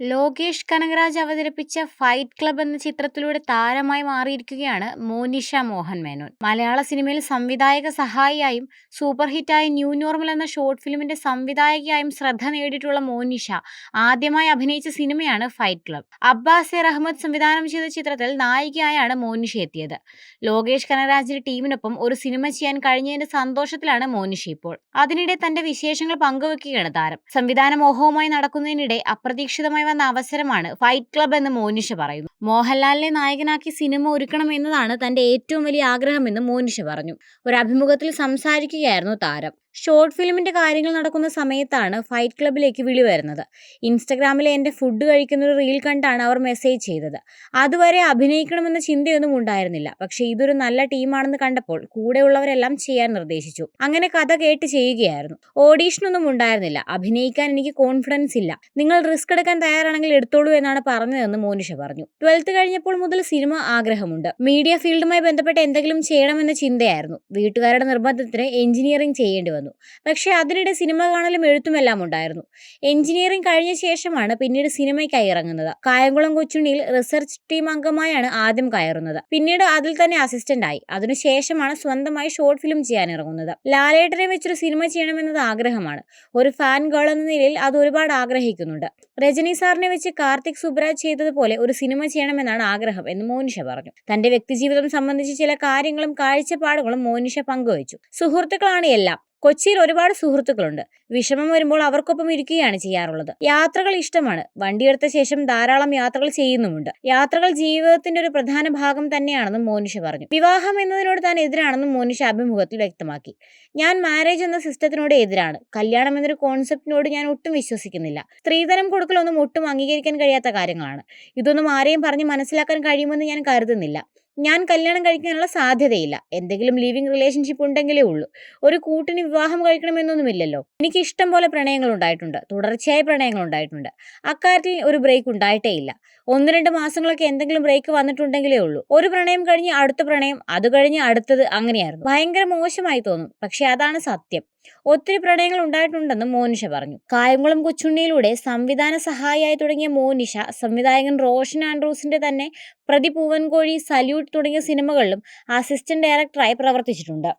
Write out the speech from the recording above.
ലോകേഷ് കനകരാജ് അവതരിപ്പിച്ച fight club എന്ന ചിത്രത്തിലൂടെ താരമായി മാറിയിരിക്കുകയാണ് മോനിഷ മോഹൻ മേനോൻ. മലയാള സിനിമയിൽ സംവിധായക സഹായിയായും സൂപ്പർ ഹിറ്റായ ന്യൂ നോർമൽ എന്ന ഷോർട്ട് ഫിലിമിന്റെ സംവിധായകയായും ശ്രദ്ധ നേടിയിട്ടുള്ള മോനിഷ ആദ്യമായി അഭിനയിച്ച സിനിമയാണ് fight club. Abbas A Rahmad സംവിധാനം ചെയ്ത ചിത്രത്തിൽ നായികയായാണ് മോനിഷ എത്തിയത്. ലോകേഷ് കനകരാജിന്റെ ടീമിനൊപ്പം ഒരു സിനിമ ചെയ്യാൻ കഴിഞ്ഞതിന്റെ സന്തോഷത്തിലാണ് മോനിഷ ഇപ്പോൾ. അതിനിടെ തന്റെ വിശേഷങ്ങൾ പങ്കുവെക്കുകയാണ് താരം. സംവിധാന മോഹവുമായി നടക്കുന്നതിനിടെ അപ്രതീക്ഷിതമായി വന്ന അവസരമാണ് ഫൈറ്റ് ക്ലബ് എന്ന് മോനിഷ പറയുന്നു മോഹൻലാലിനെ നായകനാക്കി സിനിമ ഒരുക്കണം എന്നതാണ് തന്റെ ഏറ്റവും വലിയ ആഗ്രഹമെന്ന് മോനിഷ പറഞ്ഞു. ഒരു അഭിമുഖത്തിൽ സംസാരിക്കുകയായിരുന്നു താരം. ഷോർട്ട് ഫിലിമിന്റെ കാര്യങ്ങൾ നടക്കുന്ന സമയത്താണ് ഫൈറ്റ് ക്ലബിലേക്ക് വിളി വരുന്നത്. ഇൻസ്റ്റഗ്രാമിലെ എന്റെ ഫുഡ് കഴിക്കുന്ന ഒരു റീൽ കണ്ടാണ് അവർ മെസ്സേജ് ചെയ്തത്. അതുവരെ അഭിനയിക്കണമെന്ന ചിന്തയൊന്നും ഉണ്ടായിരുന്നില്ല. പക്ഷേ ഇതൊരു നല്ല ടീമാണെന്ന് കണ്ടപ്പോൾ കൂടെയുള്ളവരെല്ലാം ചെയ്യാൻ നിർദ്ദേശിച്ചു. അങ്ങനെ കഥ കേട്ട് ചെയ്യുകയായിരുന്നു. ഓഡീഷനൊന്നും ഉണ്ടായിരുന്നില്ല. അഭിനയിക്കാൻ എനിക്ക് കോൺഫിഡൻസ് ഇല്ല. നിങ്ങൾ റിസ്ക് എടുക്കാൻ തയ്യാറാണെങ്കിൽ എടുത്തോളൂ എന്നാണ് പറഞ്ഞതെന്ന് മോനിഷ പറഞ്ഞു. ട്വൽത്ത് കഴിഞ്ഞപ്പോൾ മുതൽ സിനിമ ആഗ്രഹമുണ്ട്. മീഡിയ ഫീൽഡുമായി ബന്ധപ്പെട്ട് എന്തെങ്കിലും ചെയ്യണമെന്ന ചിന്തയായിരുന്നു. വീട്ടുകാരുടെ നിർബന്ധത്തിന് എഞ്ചിനീയറിംഗ് ചെയ്യേണ്ടി വന്നു. പക്ഷേ അതിനിടെ സിനിമ കാണലും എഴുത്തുമെല്ലാം ഉണ്ടായിരുന്നു. എഞ്ചിനീയറിംഗ് കഴിഞ്ഞ ശേഷമാണ് പിന്നീട് സിനിമയ്ക്കായി ഇറങ്ങുന്നത്. കായംകുളം കൊച്ചുണ്ണിയിൽ റിസർച്ച് ടീം അംഗമായാണ് ആദ്യം കയറുന്നത്. പിന്നീട് അതിൽ തന്നെ അസിസ്റ്റന്റ് ആയി. അതിനുശേഷമാണ് സ്വന്തമായി ഷോർട്ട് ഫിലിം ചെയ്യാൻ ഇറങ്ങുന്നത്. ലാലേട്ടനെ വെച്ചൊരു സിനിമ ചെയ്യണമെന്നത് ആഗ്രഹമാണ്. ഒരു ഫാൻ ഗേൾ എന്ന നിലയിൽ അത് ഒരുപാട് ആഗ്രഹിക്കുന്നുണ്ട്. രജനി സാറിനെ വെച്ച് കാർത്തിക് സുബ്രാജ് ചെയ്തതുപോലെ ഒരു സിനിമ ചെയ്യണമെന്നാണ് ആഗ്രഹം എന്ന് മോനിഷ പറഞ്ഞു. തന്റെ വ്യക്തിജീവിതം സംബന്ധിച്ച് ചില കാര്യങ്ങളും കാഴ്ചപ്പാടുകളും മോനിഷ പങ്കുവച്ചു. സുഹൃത്തുക്കളാണ് എല്ലാം. കൊച്ചിയിൽ ഒരുപാട് സുഹൃത്തുക്കളുണ്ട്. വിഷമം വരുമ്പോൾ അവർക്കൊപ്പം ഇരിക്കുകയാണ് ചെയ്യാറുള്ളത്. യാത്രകൾ ഇഷ്ടമാണ്. വണ്ടിയെടുത്ത ശേഷം ധാരാളം യാത്രകൾ ചെയ്യുന്നുമുണ്ട്. യാത്രകൾ ജീവിതത്തിന്റെ ഒരു പ്രധാന ഭാഗം തന്നെയാണെന്നും മോനിഷ പറഞ്ഞു. വിവാഹം എന്നതിനോട് താൻ എതിരാണെന്നും മോനിഷ അഭിമുഖത്തിൽ വ്യക്തമാക്കി. ഞാൻ മാരേജ് എന്ന സിസ്റ്റത്തിനോട് എതിരാണ്. കല്യാണം എന്നൊരു കോൺസെപ്റ്റിനോട് ഞാൻ ഒട്ടും വിശ്വസിക്കുന്നില്ല. സ്ത്രീധനം കൊടുക്കലൊന്നും ഒട്ടും അംഗീകരിക്കാൻ കഴിയാത്ത കാര്യങ്ങളാണ്. ഇതൊന്നും ആരെയും പറഞ്ഞ് മനസ്സിലാക്കാൻ കഴിയുമെന്ന് ഞാൻ കരുതുന്നില്ല. ഞാൻ കല്യാണം കഴിക്കാനുള്ള സാധ്യതയില്ല. എന്തെങ്കിലും ലിവിങ് റിലേഷൻഷിപ്പ് ഉണ്ടെങ്കിലേ ഉള്ളൂ. ഒരു കൂട്ടിന് വിവാഹം കഴിക്കണമെന്നൊന്നുമില്ലല്ലോ. എനിക്ക് ഇഷ്ടം പോലെ പ്രണയങ്ങൾ ഉണ്ടായിട്ടുണ്ട്. തുടർച്ചയായ പ്രണയങ്ങൾ ഉണ്ടായിട്ടുണ്ട്. അക്കാര്യത്തിൽ ഒരു ബ്രേക്ക് ഉണ്ടായിട്ടേ ഇല്ല. ഒന്ന് രണ്ട് മാസങ്ങളൊക്കെ എന്തെങ്കിലും ബ്രേക്ക് വന്നിട്ടുണ്ടെങ്കിലേ ഉള്ളൂ. ഒരു പ്രണയം കഴിഞ്ഞ് അടുത്ത പ്രണയം അത് കഴിഞ്ഞ് അടുത്തത് അങ്ങനെയായിരുന്നു. ഭയങ്കര മോശമായി തോന്നും. പക്ഷെ അതാണ് സത്യം. ഒത്തിരി പ്രണയങ്ങൾ ഉണ്ടായിട്ടുണ്ടെന്ന് മോനിഷ പറഞ്ഞു. കായംകുളം കൊച്ചുണ്ണിയിലൂടെ സംവിധാന സഹായിയായി തുടങ്ങിയ മോനിഷ സംവിധായകൻ റോഷൻ ആൻഡ്രൂസിന്റെ തന്നെ പ്രതി പൂവൻകോഴി സല്യൂട്ട് തുടങ്ങിയ സിനിമകളിലും അസിസ്റ്റന്റ് ഡയറക്ടറായി പ്രവർത്തിച്ചിട്ടുണ്ട്.